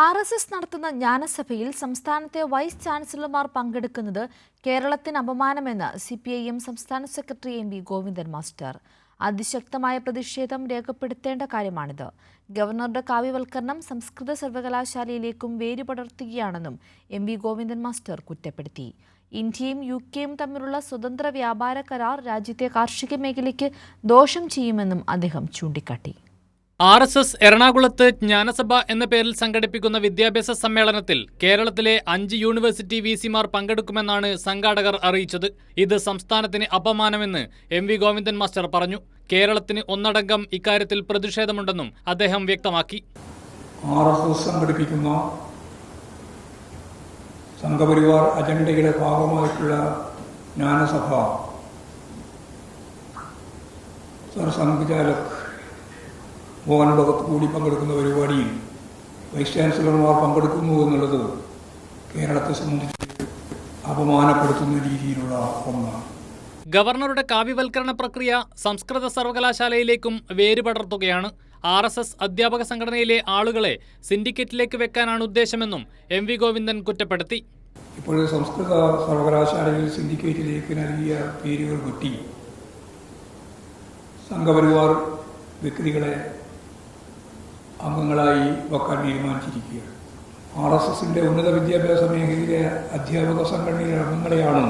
R S S നടത്തുന്ന ജ്ഞാനസഭയിൽ സംസ്ഥാനത്തെ vice ചാൻസലർമാർ പങ്കെടുക്കുന്നത് കേരളത്തിന് അപമാനമെന്ന് സി പി ഐ എം സംസ്ഥാന secretary M V Govindan master. അതിശക്തമായ പ്രതിഷേധം രേഖപ്പെടുത്തേണ്ട കാര്യമാണിത്. ഗവർണറുടെ കാവ്യവൽക്കരണം സംസ്കൃത സർവകലാശാലയിലേക്കും വേരുപടർത്തുകയാണെന്നും എം വി ഗോവിന്ദൻ മാസ്റ്റർ കുറ്റപ്പെടുത്തി. ഇന്ത്യയും യു കെയും തമ്മിലുള്ള സ്വതന്ത്ര വ്യാപാര കരാർ രാജ്യത്തെ കാർഷിക മേഖലയ്ക്ക് ദോഷം ചെയ്യുമെന്നും അദ്ദേഹം ചൂണ്ടിക്കാട്ടി. ആർ എസ് എസ് എറണാകുളത്ത് ജ്ഞാനസഭ എന്ന പേരിൽ സംഘടിപ്പിക്കുന്ന വിദ്യാഭ്യാസ സമ്മേളനത്തിൽ കേരളത്തിലെ അഞ്ച് യൂണിവേഴ്സിറ്റി വി സിമാർ പങ്കെടുക്കുമെന്നാണ് സംഘാടകർ അറിയിച്ചത്. ഇത് സംസ്ഥാനത്തിന് അപമാനമെന്ന് എം വി ഗോവിന്ദൻ മാസ്റ്റർ പറഞ്ഞു. കേരളത്തിന് ഒന്നടങ്കം ഇക്കാര്യത്തിൽ പ്രതിഷേധമുണ്ടെന്നും അദ്ദേഹം വ്യക്തമാക്കി. സംഘടിപ്പിക്കുന്ന സംഘപരിവാർ അജണ്ടയുടെ ഭാഗമായിട്ടുള്ള ജ്ഞാനസഭ സർ ഭഗത് കൂടി പങ്കെടുക്കുന്ന പരിപാടിയിൽ വൈസ് ചാൻസലർമാർ പങ്കെടുക്കുന്നു എന്നുള്ളത് കേരളത്തെ സംബന്ധിച്ച് അപമാനപ്പെടുത്തുന്ന രീതിയിലുള്ള ഒന്നാണ്. ഗവർണറുടെ കാവ്യവൽക്കരണ പ്രക്രിയ സംസ്കൃത സർവകലാശാലയിലേക്കും വേരുപടർത്തുകയാണ്. ആർ എസ് എസ് അധ്യാപക സംഘടനയിലെ ആളുകളെ സിൻഡിക്കേറ്റിലേക്ക് വെക്കാനാണ് ഉദ്ദേശമെന്നും എം വി ഗോവിന്ദൻ കുറ്റപ്പെടുത്തി. ഇപ്പോൾ സംസ്കൃത സർവകലാശാലയിൽ സിൻഡിക്കേറ്റിലേക്ക് നൽകിയ പേരുകൾ വെട്ടി സംഘപരിവാർ വ്യക്തികളെ അംഗങ്ങളായി വെക്കാൻ തീരുമാനിച്ചിരിക്കുകയാണ്. ആർ എസ് എസിന്റെ ഉന്നത വിദ്യാഭ്യാസ മേഖലയിലെ അധ്യാപക സംഘടനയിലെ അംഗങ്ങളെയാണ്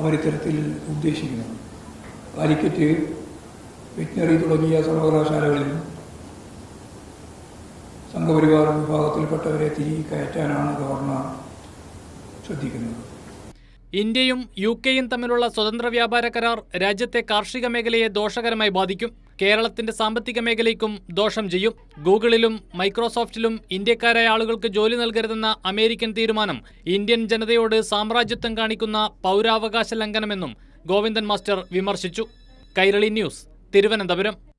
അവരിത്തരത്തിൽ ഉദ്ദേശിക്കുന്നത്. കാലിക്കറ്റ് വെറ്റിനറി തുടങ്ങിയ സർവകലാശാലകളിൽ സംഘപരിവാർ വിഭാഗത്തിൽപ്പെട്ടവരെ തിരികെ കയറ്റാനാണ് ഗവർണർ ശ്രദ്ധിക്കുന്നത്. ഇന്ത്യയും യു കെയും തമ്മിലുള്ള സ്വതന്ത്ര വ്യാപാര കരാർ രാജ്യത്തെ കാർഷിക മേഖലയെ ദോഷകരമായി ബാധിക്കും. കേരളത്തിന്റെ സാമ്പത്തിക മേഖലയ്ക്കും ദോഷം ചെയ്യും. ഗൂഗിളിലും മൈക്രോസോഫ്റ്റിലും ഇന്ത്യക്കാരായ ആളുകൾക്ക് ജോലി നൽകരുതെന്ന അമേരിക്കൻ തീരുമാനം ഇന്ത്യൻ ജനതയോട് സാമ്രാജ്യത്വം കാണിക്കുന്ന പൗരാവകാശ ലംഘനമെന്നും ഗോവിന്ദൻ മാസ്റ്റർ വിമർശിച്ചു. കൈരളി ന്യൂസ് തിരുവനന്തപുരം.